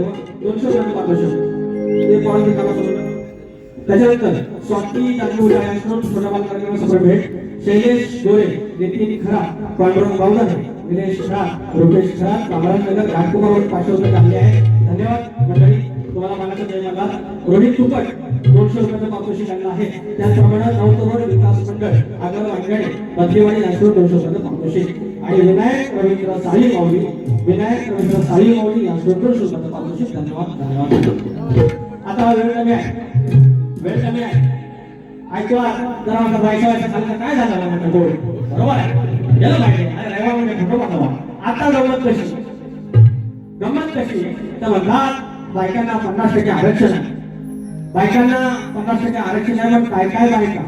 लागलेली आहे तेव्हा दोनशे रुपये ते पॉईंट देताना सोडलं त्याच्यानंतर स्वाती राजे उदार यांच्याकडून छोट्या भेट. शैलेश गोरे नितीन खरा पांडुरंग बावधन निलेश खरा रुपेश खरा कामराज नगर राजकुमार पाचशे रुपये टाकले आहे. धन्यवाद. मंडळी तुम्हाला मानाचा जय मला रोहित तुपट दोनशे रुपयाचं पारितोषिक आणलं आहे. त्याचप्रमाणे नवतरुण विकास मंडळ आगर अंगणे बदलीवाडी यांच्यावर दोनशे रुपयाचं पारितोषिक आणि विनायक रवींद्र साळी माऊली विनायक रवींद्र साळी माऊली या दोनशे रुपयाचं पारितोषिक धन्यवाद धन्यवाद. आता वेळ कमी आहे. वेळ कमी आहे. ऐकवा जरा आता व्हायच्या व्हायच्या काय झालं म्हणतो गोड बरोबर आहे. गेलं पाहिजे अरे रवा म्हणजे फोटो पाठवा. आता गमत कशी? गमत कशी? तर म्हणतात बायकांना पन्नास टक्के आरक्षण आहे. बायकांना पन्नास टक्के आरक्षण आहे मग काय काय बायका?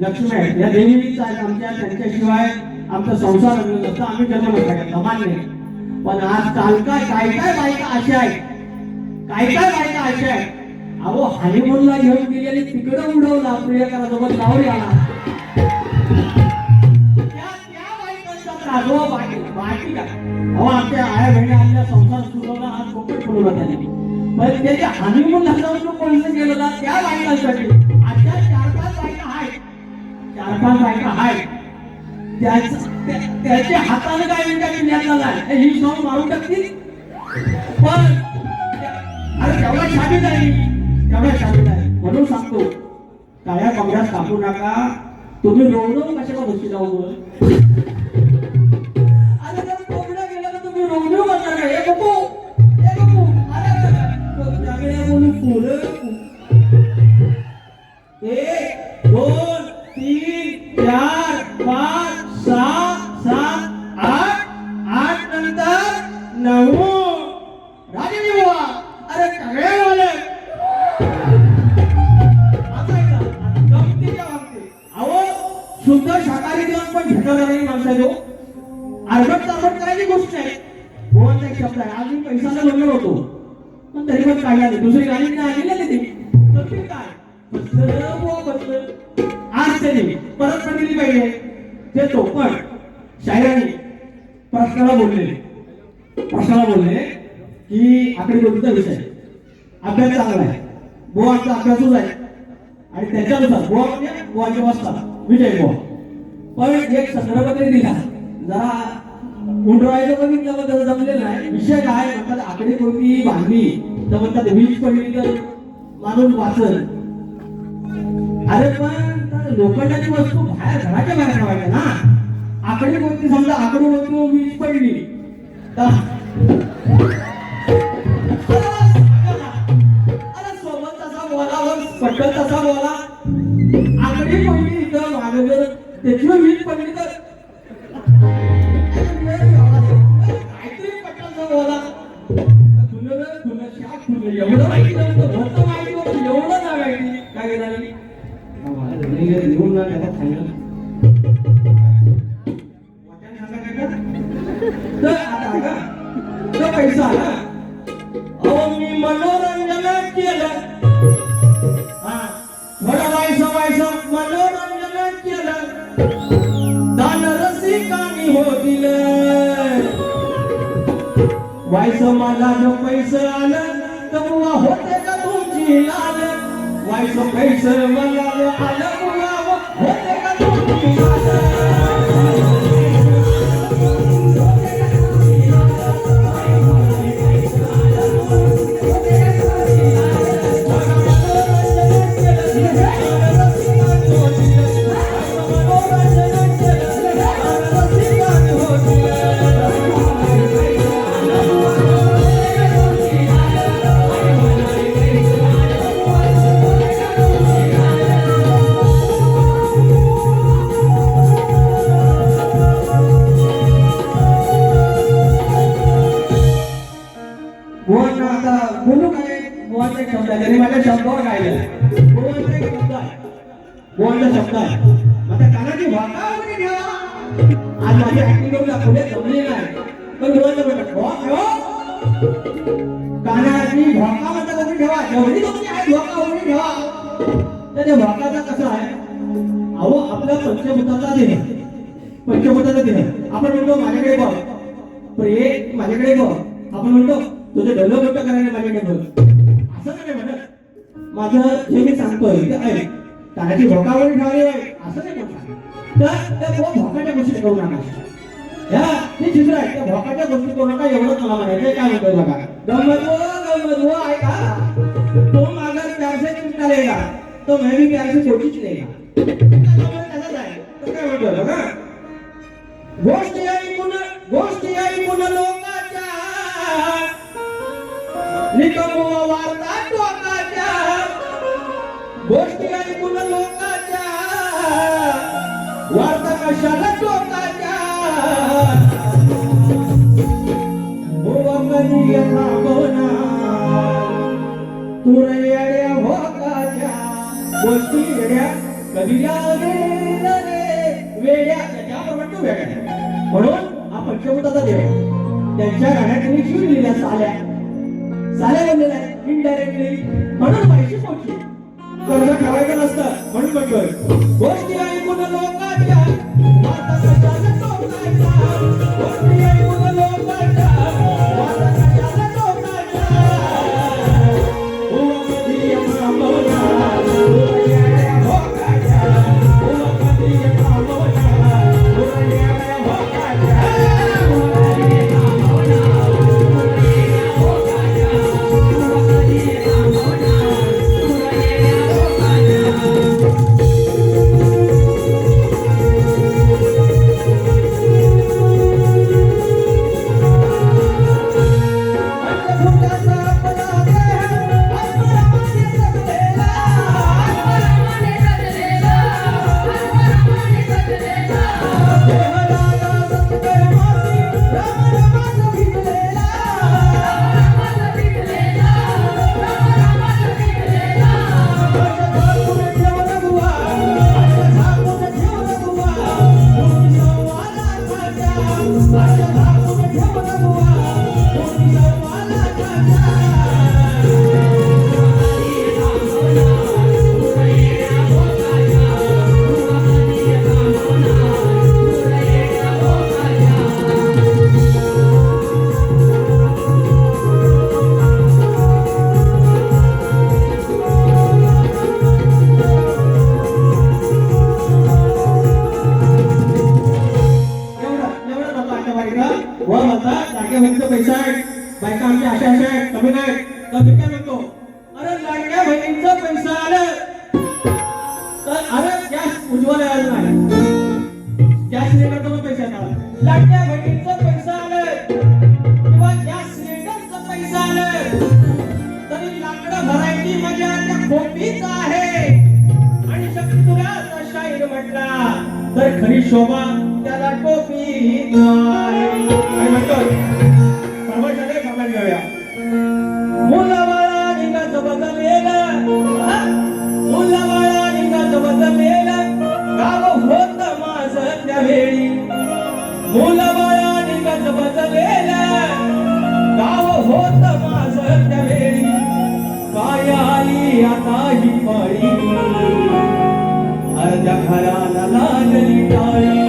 लक्ष्मी आहेत या देवीच आहेत आमच्या त्यांच्याशिवाय आमचा संसार रंगला नसता आम्ही जन्म नसता घेतला मान्य आहे. पण आज काल काय काय काय बायका अशा आहेत. काय काय बायका अशा आहेत. अहो हनीमूनला घेऊन गेली तिकडं उडवला प्रियकरा सोबत लावली आला. त्या त्या बाकी बाकी अहो आमच्या आया बहिणी आमच्या संसार सुरवला आज कोकण फुलवला त्याने. पण त्याच्या हनीमून जाऊन पैसे गेलं त्या बायकांसाठी. अशा चार पाच बायका आहेत. चार पाच बायका आहेत. त्याच्या हाताने काय विचार घेण्यात आलाय ही सॉंग मारू टाकतील पण अरे तेवढा शाबीत आहे. तेवढा शाबीत आहे. म्हणून सांगतो काळ्या कमऱ्यात कापू नका. तुम्ही रोवणं कशाला जाऊ अरे जर गेला तर तुम्ही रोवणं बसणार का हे बघू हे बघू अरे बोलू फुलं एक दोन तीन चार पाच शुद्ध शाकाहारी जेवण पण भेटणार नाही माणसाने जो आरबट करायची गोष्ट आहे. भुवनचा एक शब्द आहे. आज मी पैशाला बोललो होतो. पण तरी पण काढला नाही दुसरी गाडी काय आली नाही तिथे. तर ते काय? बसलं बुवा बसलं आज त्यांनी परत पण दिली पाहिजे. ते तो पण शायरांनी प्रश्नाला बोललेले प्रश्नाला बोलले की आकडे गोष्टीचा विषय अभ्यास चांगला आहे. बुवाचा अभ्यासच आहे. आणि त्याच्यानुसार बुवा म्हणजे बुवाचे वाचता विजय बुवा. पण एक संदर्भ तरी दिला. जरा उंडवायला बघितलं पण त्याचं जमलेलं नाही विषय काय? म्हणतात आकडे कोणती बांधली तर म्हणतात वीज पडली तर माणूस वाचल. अरे पण लोखंडाची वस्तू बाहेर घराच्या बाहेर ठेवायच्या ना. आकडे कोणती? समजा आकडे वस्तू वीज पडली. तर अरे सोबत बोला पटकन तसा बोला. आकडे पडली इथं मागे जर त्याची वीज पडली तर काहीतरी बोला तुला तुला शाप तुला एवढं माहिती नव्हतं माहिती होतं. एवढं नाही माहिती काय केलं लिहून ना त्याला सांगितलं तर आता का पैसा आला. अहो मी व्हायचं मला जो पैसा आलं तर होते का तुमची लाल? व्हायचं पैसा मला जो आलं होते का तुमची लाल? शब्द आहे कानाची वगैरे घ्या आज माझी ऍक्टिंग करून नाही. पण देवाचं म्हणतात भोक ठेवा कानाची भोका म्हणतात कोणी ठेवा? जेवढी तुमची आहे भोका ठेवा. तर त्या भोकाचा कसं आहे? अहो आपल्या पंचभूताचा देणे पंचभूताचा देणे आपण म्हणतो माझ्याकडे बघ. प्रिय माझ्याकडे बघ. आपण म्हणतो तुझं डेव्हलपमेंट करायला माझ्याकडे बघ असं नाही म्हणत. माझं जे मी सांगतोय ते ऐक. कानाची भोकावर ठेवली आहे असं नाही तर त्या भोकाच्या गोष्टी करू नका या ते चित्र आहे. त्या भोकाच्या गोष्टी करू नका एवढंच मला म्हणायचं काय म्हणतो बघा. गमत वो गमत वो ऐका. तो मागर प्यार से चिमटा लेगा तो मैं भी प्यार से कोशिश लेगा तसंच काय म्हणतोय बघा? गोष्टी ऐकून गोष्टी ऐकून लोकाच्या निकम वार्ता गोष्टी ऐकून लोकांच्या वार्ता कशाला टोकाच्या? हो कधी थांबवणार गोष्टी वेड्या कधी लागेल रे वेड्या त्याच्याप्रमाणे तो वेड्या. म्हणून हा पंचभूताचा देव आहे. त्यांच्या गाण्यात त्यांनी शिव लिहिल्या साल्या शोभा त्याला टोपीच आहे आणि म्हणतो सर्वजण कमेंट घेऊया मुलाबाळा निघत बदलेलं हा? मुलाबाळा निघत बदलेलं गाव होत माझं त्यावेळी मुलाबाळा निघत बदलेलं गाव होत माझं त्यावेळी काय आली आता ही पाळी अर्ध्या घराला लागली Yeah.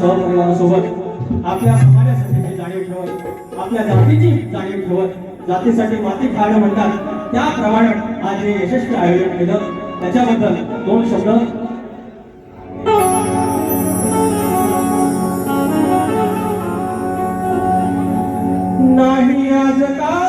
सहपरिवारासोबत आपल्या समाजासाठी जाणीव ठेवत आपल्या जातीची जाणीव ठेवत जातीसाठी माती खाणं म्हणतात त्याप्रमाणे आज हे यशस्वी आयोजन केलं. त्याच्याबद्दल दोन शब्द. नाही आज का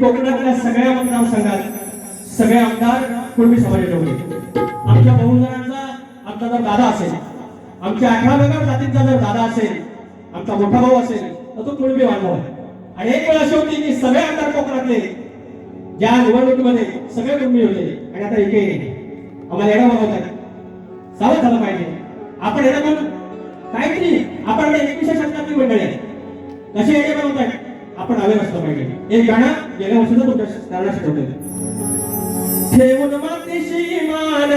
कोकणातल्या सगळ्या मतदारसंघात सगळे आमदार कुणबी समाजाचे होते. आमच्या बहुजनांचा आमचा जर दादा असेल आमच्या अठरा वेगळ्या जातींचा जर दादा असेल आमचा मोठा भाऊ असेल तर तो कुणबी बांधव आहे आणि एक वेळ अशी होती की सगळे आमदार कोकणातले ज्या निवडणुकीमध्ये सगळे कुणबी होते आणि आता एक आम्हाला येणं बनवतात सावध झालं पाहिजे. आपण येणं म्हणून काहीतरी आपण एकविसशे शतकातली मंडळी आहे कसे येणे बनवताय आपण आले असलं पाहिजे एक गाणं गेल्या वर्षी तुमच्या कारणाशी ठेवते ठेवून मातीशी मान.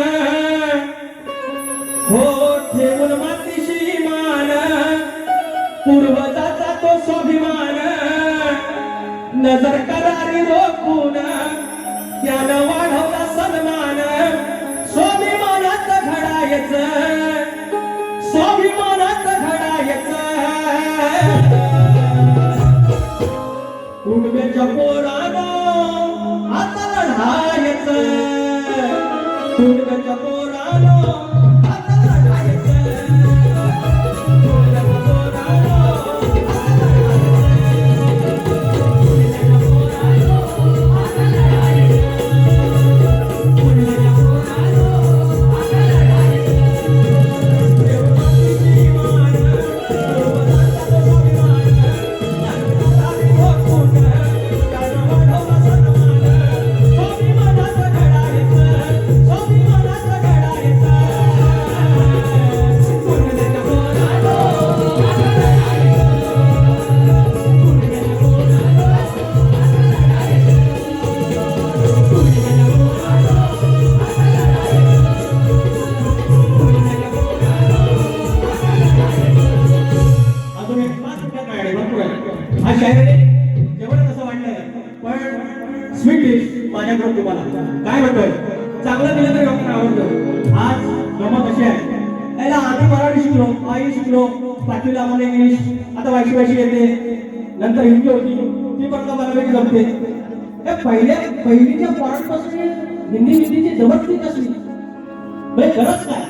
हो ठेवून मातीशी मान. पूर्वजाचा तो स्वाभिमान. नजर करारी रोखू pour तुम्हाला चांगलं दिलं तरी डॉक्टर आवडतं. आज गमत अशी आहे. त्याला आधी मराठी शिकलो आई शिकलो पाचवीला आम्हाला इंग्लिश आता वायशी वायशी येते. नंतर हिंदी होती ती पण बऱ्यापैकी जमते. पहिल्या पहिलीच्या पॉईंटपासून हिंदी हिंदीची जबरदस्ती कसली? म्हणजे गरज काय?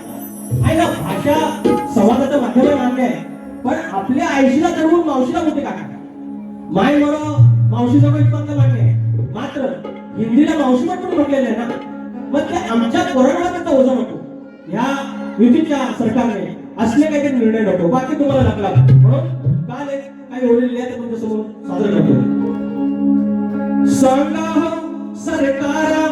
आहे ना भाषा संवादाचं माध्यम मान्य आहे. पण आपल्या आईशीला जरूर मावशीला कुठे काका. माय बरो मावशीचं पण इतपत मान्य आहे. मात्र हिंदीला मावशी पण म्हटलेलं आहे ना. मग ते आमच्या कोरोनाला त्याचा ओझं नको ह्या युतीच्या सरकारने असले काही निर्णय नको. बाकी तुम्हाला लागला. म्हणून काल एक काही ओढलेले आहे ते तुमच्यासमोर सादर करतो. सांगा हो सरकार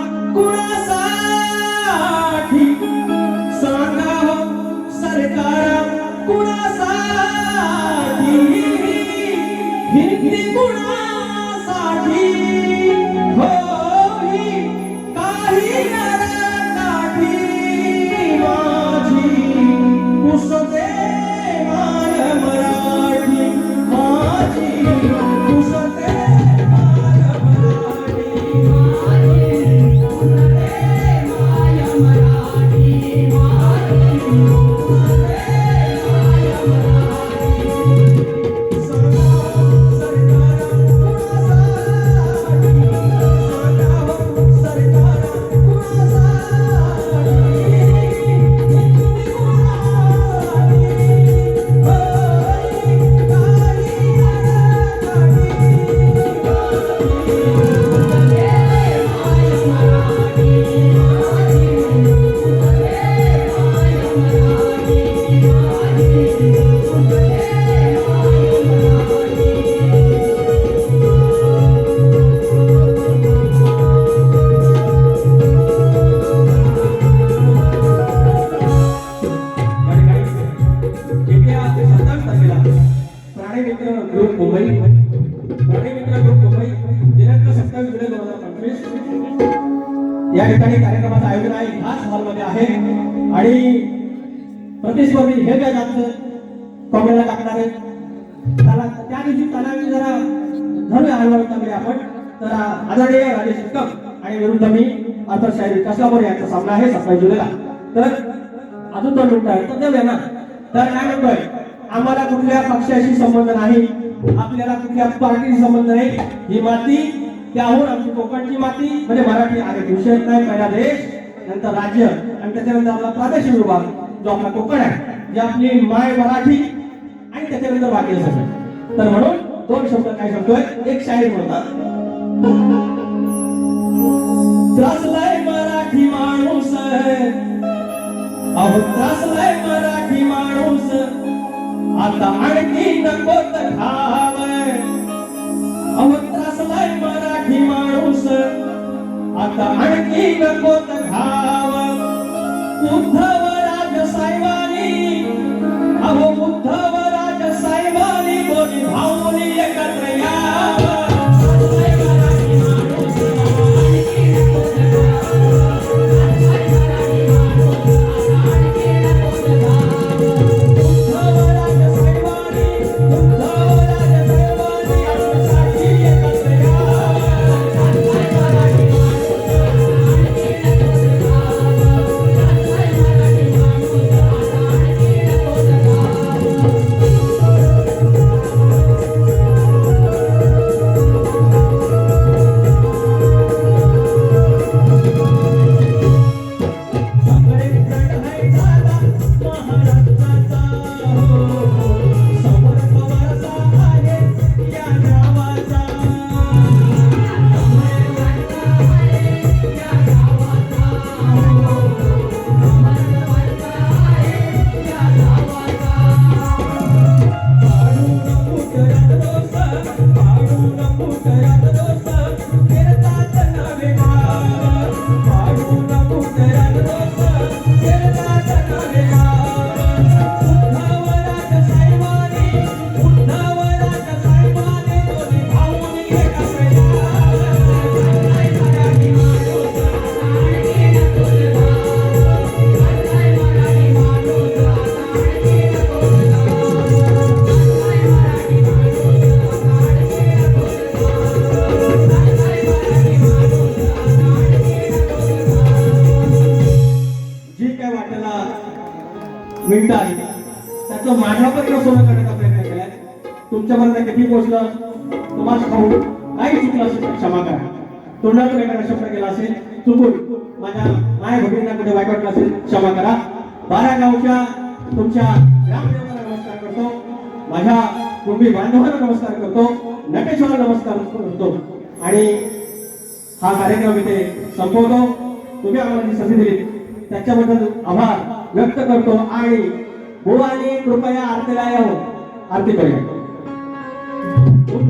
प्राणी मित्र ग्रुप मुंबई. प्राणी मित्र ग्रुप मुंबई. दिनांक सत्तावीस जुलै दोन हजार पंचवीस. या ठिकाणी कार्यक्रमाचं आयोजन आहे. खास हॉलमध्ये आहे. आणि प्रतिस्पर्धी हे काय जातं कॉमेला टाकणार आहे त्याला त्या दिवशी तलावी जरा धरूया हळूहळू चांगले आपण. तर आदरणीय राजेश शिकम आणि विरुद्ध मी अर्थात शाहीर कसाबर यांचा सामना आहे. सत्तावीस जुलैला. तर अजून दोन मिनिटं आहे तर देऊया ना. तर काय म्हणतोय? आम्हाला कुठल्या पक्षाशी संबंध नाही. आपल्याला कुठल्या पार्टीशी संबंध नाही. ही माती त्याहून आमची कोकणची माती म्हणजे मराठी आहे. विषय नाही पहिला देश नंतर राज्य आणि त्याच्यानंतर आपला प्रादेशिक विभाग जो आपला कोकण आहे जे आपली माय मराठी आणि त्याच्यानंतर बाकी असं तर म्हणून दोन शब्द काय शब्द एक शाहीर म्हणतात. त्रासलाय मराठी माणूस. अहो त्रासलाय मराठी माणूस. आता आणखी नको तर खाव. अहो त्रासलाय मराठी माणूस. आता आणखी नको तर घाव मिनिटं आहे. त्याचं माझ्या माझ्यापर्यंत सोनं करण्याचा प्रयत्न केलाय. तुमच्यापर्यंत किती पोहोचलं? तुम्हाला खाऊ काही चुकलं असेल क्षमा करा. तोंडातून एखादा शब्द केला असेल चुकून माझ्या माय भगिनींना कुठे वाईट वाटलं असेल क्षमा करा. बारा गावच्या तुमच्या ग्रामदेवतांना नमस्कार करतो. माझ्या कुटुंबी बांधवांना नमस्कार करतो. नटेश्वराला नमस्कार करतो. आणि हा कार्यक्रम इथे संपवतो. तुम्ही आम्हाला जी संधी दिली. त्याच्याबद्दल आभार. व्यक्त करतो आणि भुवानी कृपया आरतीला यावं हो. आरती करूया.